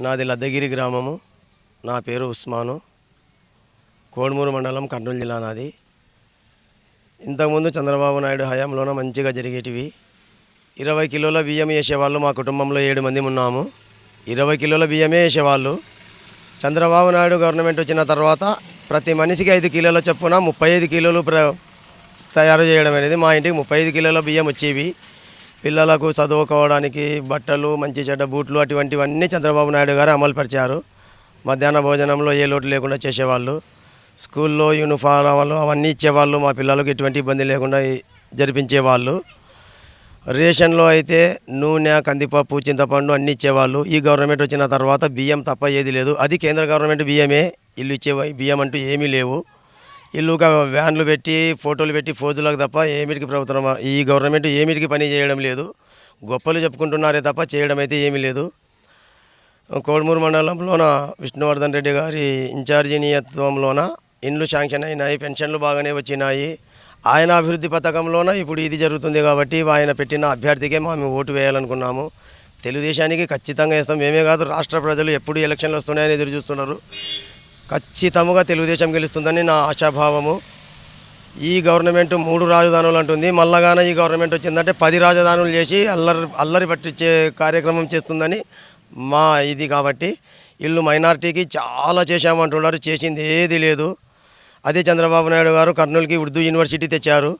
నాది లద్దగిరి గ్రామము. నా పేరు ఉస్మాను. కోడుమూరు మండలం కర్నూలు జిల్లా నాది. ఇంతకుముందు చంద్రబాబు నాయుడు హయాంలోన మంచిగా జరిగేటివి. ఇరవై కిలోల బియ్యం వేసేవాళ్ళు మా కుటుంబంలో ఏడు మంది ఉన్నాము. ఇరవై కిలోల బియ్యమే వేసేవాళ్ళు. చంద్రబాబు నాయుడు గవర్నమెంట్ వచ్చిన తర్వాత ప్రతి మనిషికి ఐదు కిలోల చొప్పున ముప్పై ఐదు కిలోలు ప్ర తయారు చేయడం అనేది మా ఇంటికి ముప్పై ఐదు కిలోల బియ్యం వచ్చేవి. పిల్లలకు చదువుకోవడానికి బట్టలు మంచి చెడ్డ బూట్లు అటువంటివన్నీ చంద్రబాబు నాయుడు గారు అమలుపరిచారు. మధ్యాహ్న భోజనంలో ఏ లోటు లేకుండా చేసేవాళ్ళు. స్కూల్లో యూనిఫారాలు అవన్నీ ఇచ్చేవాళ్ళు. మా పిల్లలకు ఎటువంటి ఇబ్బంది లేకుండా జరిపించేవాళ్ళు. రేషన్లో అయితే నూనె కందిపప్పు చింతపండు అన్నీ ఇచ్చేవాళ్ళు. ఈ గవర్నమెంట్ వచ్చిన తర్వాత బియ్యం తప్ప ఏది లేదు. అది కేంద్ర గవర్నమెంట్ బియ్యమే. ఇల్లు ఇచ్చే బియ్యం అంటూ ఏమీ లేవు. ఇల్లుగా వ్యాన్లు పెట్టి ఫోటోలు పెట్టి ఫోజులకు తప్ప ఏమిటికి ప్రభుత్వం ఈ గవర్నమెంట్ ఏమిటికి పని చేయడం లేదు. గొప్పలు చెప్పుకుంటున్నారే తప్ప చేయడం అయితే ఏమీ లేదు. కోడమూరు మండలంలోన విష్ణువర్ధన్ రెడ్డి గారి ఇన్ఛార్జినీయత్వంలోన ఇండ్లు శాంక్షన్ అయినాయి పెన్షన్లు బాగానే వచ్చినాయి. ఆయన అభివృద్ధి పథకంలోన ఇప్పుడు ఇది జరుగుతుంది కాబట్టి ఆయన పెట్టిన అభ్యర్థికే మేము ఓటు వేయాలనుకున్నాము. తెలుగుదేశానికి ఖచ్చితంగా ఇస్తాం మేమే కాదు రాష్ట్ర ప్రజలు ఎప్పుడు ఎలక్షన్లు వస్తున్నాయని ఎదురు చూస్తున్నారు. ఖచ్చితంగా తెలుగుదేశం గెలుస్తుందని నా ఆశాభావము. ఈ గవర్నమెంట్ మూడు రాజధానులు అంటుంది. మళ్ళగాన ఈ గవర్నమెంట్ వచ్చిందంటే పది రాజధానులు చేసి అల్లరి అల్లరి పట్టించే కార్యక్రమం చేస్తుందని మా ఇది కాబట్టి వీళ్ళు మైనార్టీకి చాలా చేశామంటున్నారు చేసింది ఏది లేదు. అదే చంద్రబాబు నాయుడు గారు కర్నూలుకి ఉర్దూ యూనివర్సిటీ తెచ్చారు.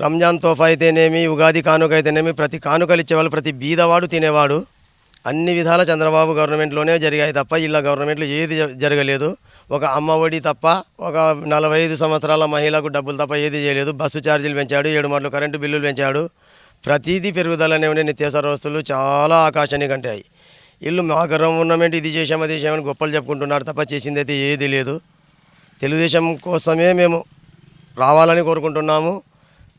రంజాన్ తోఫా అయితేనేమి ఉగాది కానుక అయితేనేమి ప్రతి కానుకలు ఇచ్చేవాళ్ళు ప్రతి బీదవాడు తినేవాడు. అన్ని విధాల చంద్రబాబు గవర్నమెంట్లోనే జరిగాయి తప్ప ఇలా గవర్నమెంట్లో ఏది జరగలేదు. ఒక అమ్మ ఒడి తప్ప ఒక నలభై ఐదు సంవత్సరాల మహిళకు డబ్బులు తప్ప ఏది చేయలేదు. బస్సు ఛార్జీలు పెంచాడు ఏడు మాటలు కరెంటు బిల్లులు పెంచాడు. ప్రతిదీ పెరుగుదలనే ఉండే నిత్యావసర వస్తువులు చాలా ఆకాశాన్ని కంటాయి. ఇల్లు మా గవర్నమెంట్ ఇది చేసాము అది చేసామని గొప్పలు చెప్పుకుంటున్నారు తప్ప చేసింది అయితే ఏది లేదు. తెలుగుదేశం కోసమే మేము రావాలని కోరుకుంటున్నాము.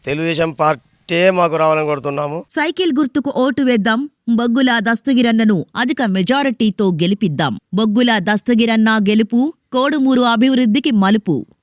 తెలుగుదేశం పార్టీ మాకు రావాలని కోరుతున్నాము. సైకిల్ గుర్తుకు ఓటు వేద్దాం. బొగ్గుల దస్తగిరన్నను అధిక మెజారిటీతో గెలిపిద్దాం. బొగ్గుల దస్తగిరన్న గెలుపు కోడుమూరు అభివృద్ధికి మలుపు.